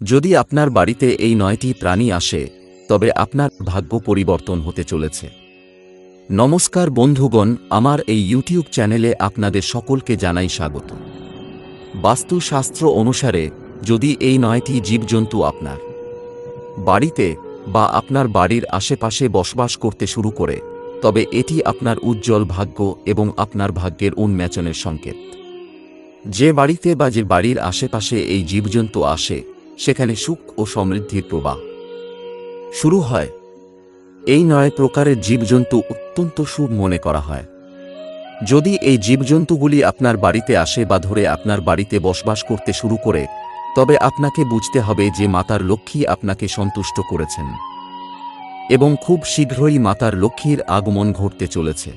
যদি আপনার বাড়িতে এই নয়টি প্রাণী আসে, তবে আপনার ভাগ্য পরিবর্তন হতে চলেছে। নমস্কার বন্ধুগণ, আমার এই ইউটিউব চ্যানেলে আপনাদের সকলকে জানাই স্বাগত। বাস্তুশাস্ত্র অনুসারে, যদি এই নয়টি জীবজন্তু আপনার বাড়িতে বা আপনার বাড়ির আশেপাশে বসবাস করতে শুরু করে, তবে এটি আপনার উজ্জ্বল ভাগ্য এবং আপনার ভাগ্যের উন্মেচনের সংকেত। যে বাড়িতে বা যে বাড়ির আশেপাশে এই জীবজন্তু আসে সেখানে সুখ ও সমৃদ্ধির প্রবাহ। শুরু হয়। এই নয় প্রকারের জীবজন্তু অত্যন্ত শুভ মনে করা হয়। যদি এই জীবজন্তুগুলি আপনার বাড়িতে আসে বা ধরে আপনার বাড়িতে বসবাস করতে শুরু করে, তবে আপনাকে বুঝতে হবে যে মাতার লক্ষ্মী আপনাকে সন্তুষ্ট করেছেন। এবং খুব শীঘ্রই মাতার লক্ষ্মীর আগমন ঘটতে চলেছে।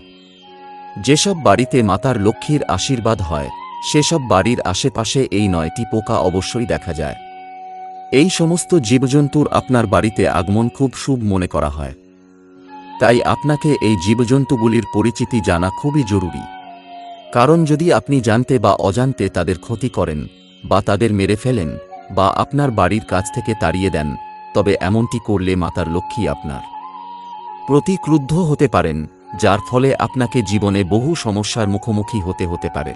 যেসব বাড়িতে মাতার লক্ষ্মীর আশীর্বাদ হয়, সেসব বাড়ির আশেপাশে এই নয়টি পোকা অবশ্যই দেখা যায়। এই সমস্ত জীবজন্তুর আপনার বাড়িতে আগমন খুব শুভ মনে করা হয়। তাই আপনাকে এই জীবজন্তুগুলির পরিচিতি জানা খুবই জরুরি। কারণ যদি আপনি জানতে বা অজান্তে তাদের ক্ষতি করেন, বা তাদের মেরে ফেলেন, বা আপনার বাড়ির কাছ থেকে তাড়িয়ে দেন, তবে এমনটি করলে মাতার লক্ষ্মী আপনার। প্রতি ক্রুদ্ধ হতে পারেন, যার ফলে আপনাকে জীবনে বহু সমস্যার মুখোমুখি হতে হতে পারে।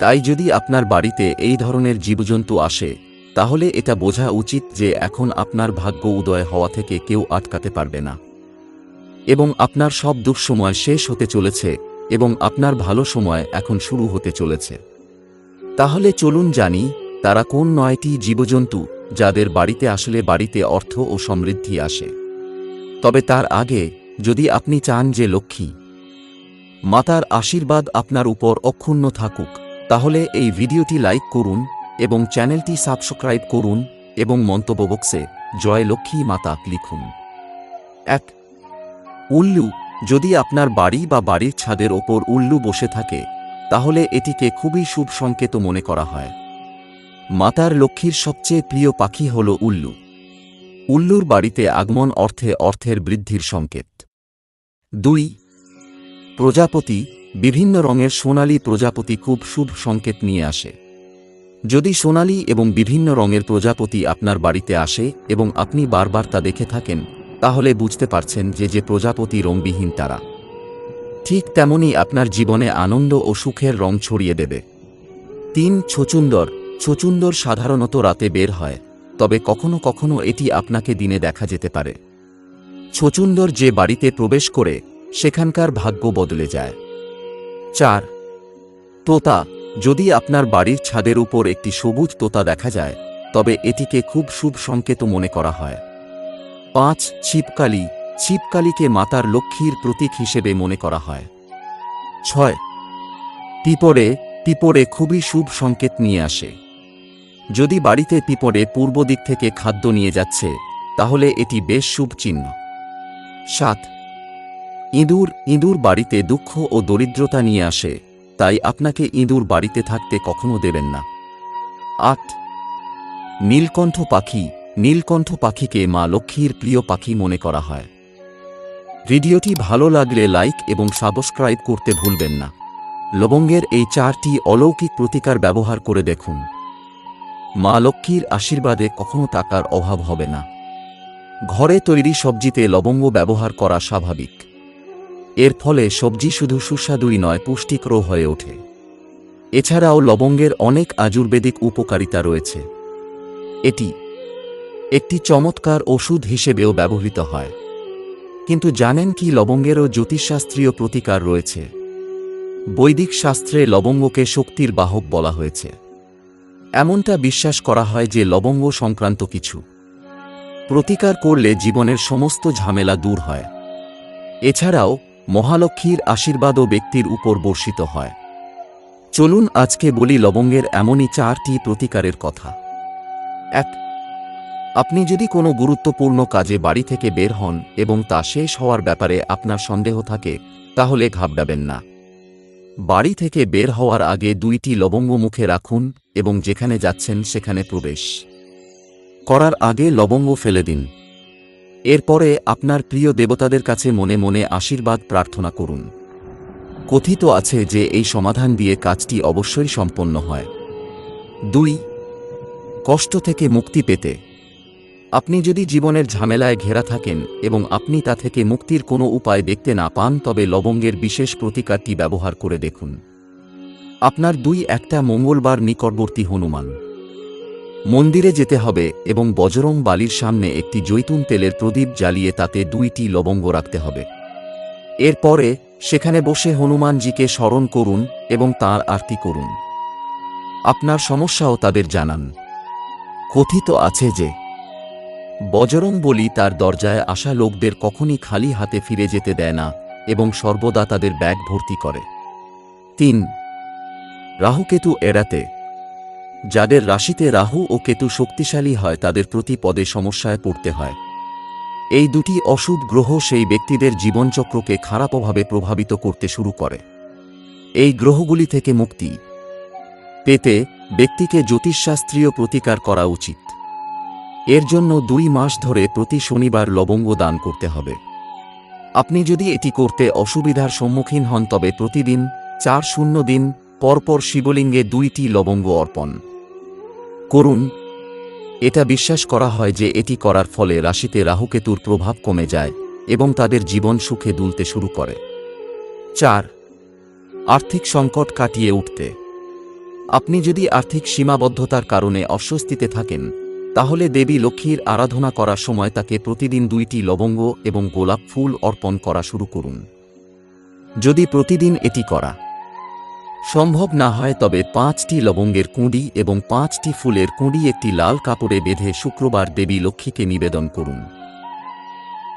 তাই যদি আপনার বাড়িতে এই ধরনের জীবজন্তু আসে তাহলে এটা বোঝা উচিত যে এখন আপনার ভাগ্য উদয় হওয়া থেকে কেউ আটকাতে পারবে না। এবং আপনার সব দুঃসময় শেষ হতে চলেছে এবং আপনার ভালো সময় এখন শুরু হতে চলেছে। তাহলে চলুন জানি, তারা কোন নয়টি জীবজন্তু যাদের বাড়িতে আসলে বাড়িতে অর্থ ও সমৃদ্ধি আসে। তবে তার আগে, যদি আপনি চান যে লক্ষ্মী, মাতার আশীর্বাদ আপনার উপর অক্ষুণ্ণ থাকুক, তাহলে এই ভিডিওটি লাইক করুন এবং চ্যানেলটি সাবস্ক্রাইব করুন এবং মন্তব্য বক্সে জয় লক্ষ্মী মাতা লিখুন। এক, উল্লু, যদি আপনার বাড়ি বা বাড়ির ছাদের ওপর উল্লু বসে থাকে, তাহলে এটিকে খুবই শুভ সংকেত মনে করা হয়। মাতার লক্ষ্মীর সবচেয়ে প্রিয় পাখি হল উল্লু। উল্লুর বাড়িতে আগমন অর্থে অর্থের বৃদ্ধির সংকেত। দুই, প্রজাপতি, বিভিন্ন রঙের সোনালী প্রজাপতি খুব শুভ সংকেত নিয়ে আসে। যদি সোনালী এবং বিভিন্ন রঙের প্রজাপতি আপনার বাড়িতে আসে এবং আপনি বারবার তা দেখে থাকেন, তাহলে বুঝতে পারছেন যে যে প্রজাপতি রংবিহীন তারা। ঠিক তেমনি আপনার জীবনে আনন্দ ও সুখের রং ছড়িয়ে দেবে। তিন ছচুন্দর ছচুন্দর সাধারণত রাতে বের হয়, তবে কখনো কখনো এটি আপনাকে দিনে দেখা যেতে পারে। ছচুন্দর যে বাড়িতে প্রবেশ করে, সেখানকার ভাগ্য বদলে যায়। চার, তোতা। যদি আপনার বাড়ির ছাদের উপর একটি সবুজ তোতা দেখা যায়, তবে এটিকে খুব শুভ সংকেত মনে করা হয়। পাঁচ, ছিপকালি। ছিপকালিকে মাতার লক্ষ্মীর প্রতীক হিসেবে মনে করা হয়। ছয় পিপরে পিপরে খুবই শুভ সংকেত নিয়ে আসে। যদি বাড়িতে পিপরে পূর্ব দিক থেকে খাদ্য নিয়ে যাচ্ছে, তাহলে এটি বেশ শুভ চিহ্ন। সাত, ইঁদুর। ইঁদুর বাড়িতে দুঃখ ও দরিদ্রতা নিয়ে আসে। তাই আপনাকে ইঁদুর বাড়িতে থাকতে কখনো দেবেন না। আট। নীলকণ্ঠ পাখি, নীলকণ্ঠ পাখিকে মা লক্ষ্মীর প্রিয় পাখি মনে করা হয়। ভিডিওটি ভালো লাগলে লাইক এবং সাবস্ক্রাইব করতে ভুলবেন না। লবঙ্গের এই চারটি অলৌকিক প্রতিকার ব্যবহার করে দেখুন। মা লক্ষ্মীর আশীর্বাদে কখনো টাকার অভাব হবে না। ঘরে তৈরি সবজিতে লবঙ্গ ব্যবহার করা স্বাভাবিক। এর ফলে সবজি শুধু সুস্বাদুই নয় পুষ্টিকর হয়ে ওঠে। এছাড়াও লবঙ্গের অনেক আয়ুর্বেদিক উপকারিতা রয়েছে। এটি একটি চমৎকার ওষুধ হিসেবেও ব্যবহৃত হয়। কিন্তু জানেন কি লবঙ্গেরও জ্যোতিষশাস্ত্রীয় প্রতিকার রয়েছে? বৈদিক শাস্ত্রে লবঙ্গকে শক্তির বাহক বলা হয়েছে। এমনটা বিশ্বাস করা হয় যে লবঙ্গ সংক্রান্ত কিছু প্রতিকার করলে জীবনের সমস্ত ঝামেলা দূর হয়। এছাড়াও মহালক্ষ্মীর আশীর্বাদও ব্যক্তির উপর বর্ষিত হয়। চলুন আজকে বলি লবঙ্গের এমনই চারটি প্রতিকারের কথা। এক, আপনি যদি কোনো গুরুত্বপূর্ণ কাজে বাড়ি থেকে বের হন এবং তা শেষ হওয়ার ব্যাপারে আপনার সন্দেহ থাকে, তাহলে ঘাবড়াবেন না। বাড়ি থেকে বের হওয়ার আগে দুইটি লবঙ্গ মুখে রাখুন এবং যেখানে যাচ্ছেন সেখানে প্রবেশ। করার আগে লবঙ্গ ফেলে দিন। এরপরে আপনার প্রিয় দেবতাদের কাছে মনে মনে আশীর্বাদ প্রার্থনা করুন। কথিত আছে যে এই সমাধান দিয়ে কাজটি অবশ্যই সম্পন্ন হয়। দুই, কষ্ট থেকে মুক্তি পেতে। আপনি যদি জীবনের ঝামেলায় ঘেরা থাকেন এবং আপনি তা থেকে মুক্তির কোনো উপায় দেখতে না পান, তবে লবঙ্গের বিশেষ প্রতিকারটি ব্যবহার করে দেখুন। আপনার দুই একটা মঙ্গলবার নিকটবর্তী হনুমান। মন্দিরে যেতে হবে এবং বজরং বালির সামনে একটি জৈতুন তেলের প্রদীপ জ্বালিয়ে তাতে দুইটি লবঙ্গ রাখতে হবে। এরপরে সেখানে বসে হনুমানজিকে স্মরণ করুন এবং তার আরতি করুন। আপনার সমস্যাও তাদের জানান। কথিত আছে যে, বজরং বলি তার দরজায় আসা লোকদের কখনই খালি হাতে ফিরে যেতে দেয় না এবং সর্বদা তাদের ব্যাগ ভর্তি করে। তিন, রাহুকেতু এড়াতে যাদের রাশিতে রাহু ও কেতু শক্তিশালী হয়, তাদের প্রতি পদে সমস্যায় পড়তে হয়। এই দুটি অশুভ গ্রহ সেই ব্যক্তিদের জীবনচক্রকে খারাপভাবে প্রভাবিত করতে শুরু করে। এই গ্রহগুলি থেকে মুক্তি পেতে ব্যক্তিকে জ্যোতিষশাস্ত্রীয় প্রতিকার করা উচিত। এর জন্য দুই মাস ধরে প্রতি শনিবার লবঙ্গ দান করতে হবে। আপনি যদি এটি করতে অসুবিধার সম্মুখীন হন, তবে প্রতিদিন চার শূন্য দিন, পরপর শিবলিঙ্গে দুইটি লবঙ্গ অর্পণ। করুন। এটা বিশ্বাস করা হয় যে এটি করার ফলে রাশিতে রাহুকেতুর প্রভাব কমে যায় এবং তাদের জীবন সুখে দুলতে শুরু করে। চার, আর্থিক সংকট কাটিয়ে উঠতে। আপনি যদি আর্থিক সীমাবদ্ধতার কারণে অস্বস্তিতে থাকেন, তাহলে দেবী লক্ষ্মীর আরাধনা করার সময় তাকে প্রতিদিন দুইটি লবঙ্গ এবং গোলাপ ফুল অর্পণ করা শুরু করুন। যদি প্রতিদিন এটি করা সম্ভব না হয় তবে পাঁচটি লবঙ্গের কুঁড়ি এবং পাঁচটি ফুলের কুঁড়ি একটি লাল কাপড়ে বেঁধে শুক্রবার দেবী লক্ষ্মীকে নিবেদন করুন।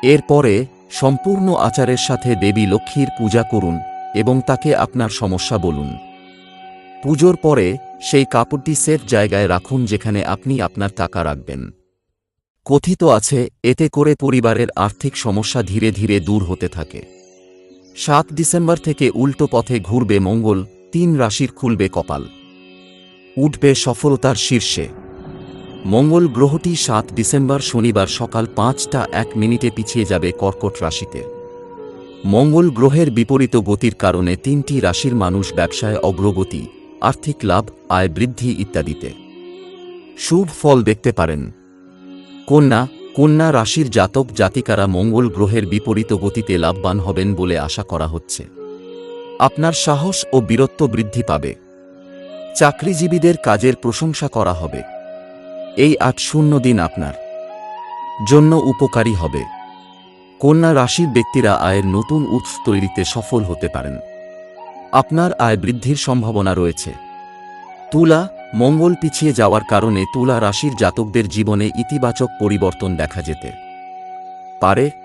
এরপরে সম্পূর্ণ আচারের সাথে দেবী লক্ষ্মীর পূজা করুন এবং তাকে আপনার সমস্যা বলুন। পুজোর পরে সেই কাপড়টি সেফ জায়গায় রাখুন যেখানে আপনি আপনার টাকা রাখবেন। কথিত আছে, এতে করে পরিবারের আর্থিক সমস্যা ধীরে ধীরে দূর হতে থাকে। সাত ডিসেম্বর থেকে উল্টো পথে ঘুরবে মঙ্গল তিন রাশির খুলবে কপাল। উঠবে সফলতার শীর্ষে। মঙ্গল গ্রহটি সাত ডিসেম্বর শনিবার সকাল পাঁচটা এক মিনিটে পিছিয়ে যাবে কর্কট রাশিতে। মঙ্গল গ্রহের বিপরীত গতির কারণে তিনটি রাশির মানুষ ব্যবসায় অগ্রগতি, আর্থিক লাভ, আয় বৃদ্ধি ইত্যাদিতে। শুভ ফল দেখতে পারেন। কন্যা কন্যা রাশির জাতক জাতিকারা মঙ্গল গ্রহের বিপরীত গতিতে লাভবান হবেন বলে আশা করা হচ্ছে। আপনার সাহস ও বীরত্ব বৃদ্ধি পাবে। চাকরিজীবীদের কাজের প্রশংসা করা হবে। এই আট শূন্য দিন আপনার জন্য উপকারী হবে। কন্যা রাশির ব্যক্তিরা আয়ের নতুন উৎস তৈরিতে সফল হতে পারেন। আপনার আয় বৃদ্ধির সম্ভাবনা রয়েছে। তুলা, মঙ্গল পিছিয়ে যাওয়ার কারণে তুলা রাশির জাতকদের জীবনে ইতিবাচক পরিবর্তন দেখা যেতে পারে।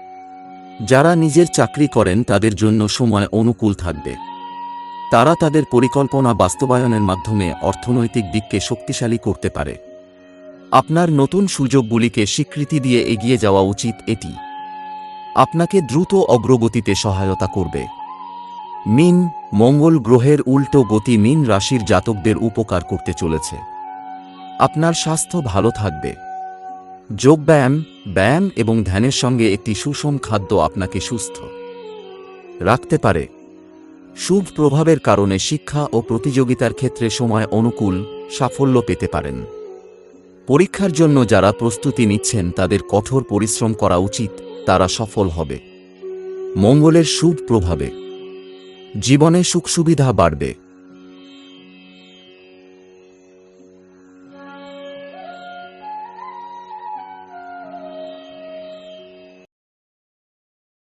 যারা নিজের চাকরি করেন তাদের জন্য সময় অনুকূল থাকবে। তারা তাদের পরিকল্পনা বাস্তবায়নের মাধ্যমে অর্থনৈতিক দিককে শক্তিশালী করতে পারে। আপনার নতুন সুযোগগুলিকে স্বীকৃতি দিয়ে এগিয়ে যাওয়া উচিত এটি। আপনাকে দ্রুত অগ্রগতিতে সহায়তা করবে। মিন মঙ্গল গ্রহের উল্টো গতি মিন রাশির জাতকদের উপকার করতে চলেছে। আপনার স্বাস্থ্য ভালো থাকবে। যোগব্যায়াম, ব্যায়াম এবং ধ্যানের সঙ্গে একটি সুষম খাদ্য আপনাকে সুস্থ রাখতে পারে। শুভ প্রভাবের কারণে শিক্ষা ও প্রতিযোগিতার ক্ষেত্রে সময় অনুকূল সাফল্য পেতে পারেন। পরীক্ষার জন্য যারা প্রস্তুতি নিচ্ছেন, তাদের কঠোর পরিশ্রম করা উচিত, তারা সফল হবে। মঙ্গলের শুভ প্রভাবে। জীবনে সুখ সুবিধা বাড়বে।